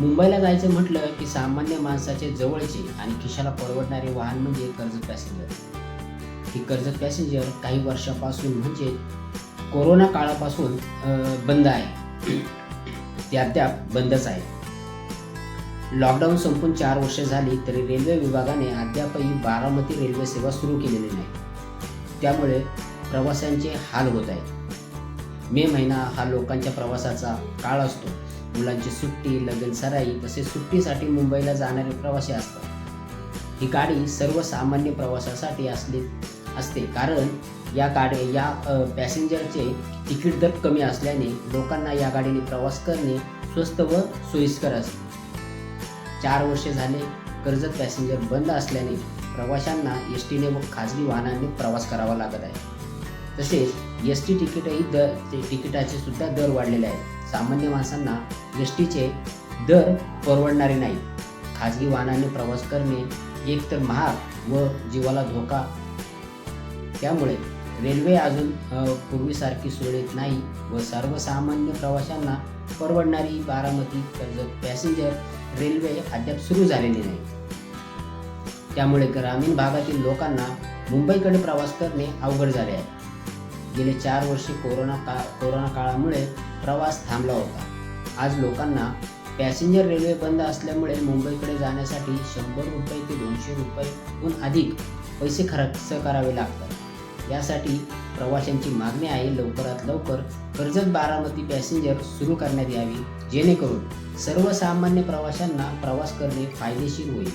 मुंबईला जायचं म्हटलं की सामान्य माणसाचे जवळचे आणि खिशाला परवडणारे वाहन म्हणजे कर्जत पॅसेंजर. ही कर्जत पॅसेंजर काही वर्षापासून म्हणजे कोरोना काळापासून बंद आहे. ते अद्याप बंदच आहे. लॉकडाऊन संपून चार वर्ष झाली तरी रेल्वे विभागाने अद्यापही बारामती रेल्वे सेवा सुरू केलेली नाही. त्यामुळे प्रवाशांचे हाल होत आहेत. मे महिना हा लोकांच्या प्रवासाचा काळ असतो. मुलांची सुट्टी लगीन सराई तसेच सुट्टीसाठी मुंबईला जाणारे प्रवासी असतात. ही गाडी सर्वसामान्य प्रवासासाठी असली असते. कारण या गाडी या पॅसेंजरचे तिकीट दर कमी असल्याने लोकांना या गाडीने प्रवास करणे स्वस्त व सोयीस्कर असते. चार वर्षे झाले कर्जत पॅसेंजर बंद असल्याने प्रवाशांना एस टीने व खाजगी वाहनांनी प्रवास करावा लागत आहे. तसेच एस टी तिकीटही दर तिकिटाचे सुद्धा दर वाढलेले आहेत. सामान्य माणसांना एस टीचे दर परवडणारे नाही खाजगी वाहनाने प्रवास करणे एक तर महाग व जीवाला धोका. त्यामुळे रेल्वे अजून पूर्वीसारखी सुरळीत नाही व सर्वसामान्य प्रवाशांना परवडणारी बारामती कर्जत पॅसेंजर रेल्वे अद्याप सुरू झालेली नाही. त्यामुळे ग्रामीण भागातील लोकांना मुंबईकडे प्रवास करणे अवघड झाले आहे. गेले चार वर्षे कोरोना का कोरोना काळामुळे प्रवास थांबला होता. आज लोकांना पॅसेंजर रेल्वे बंद असल्यामुळे मुंबईकडे जाण्यासाठी शंभर रुपये ते दोनशे रुपयेहून अधिक पैसे खर्च करावे लागतात. यासाठी प्रवाशांची मागणी आहे लवकरात लवकर कर्जत बारामती पॅसेंजर सुरू करण्यात यावी जेणेकरून सर्वसामान्य प्रवाशांना प्रवास करणे फायदेशीर होईल.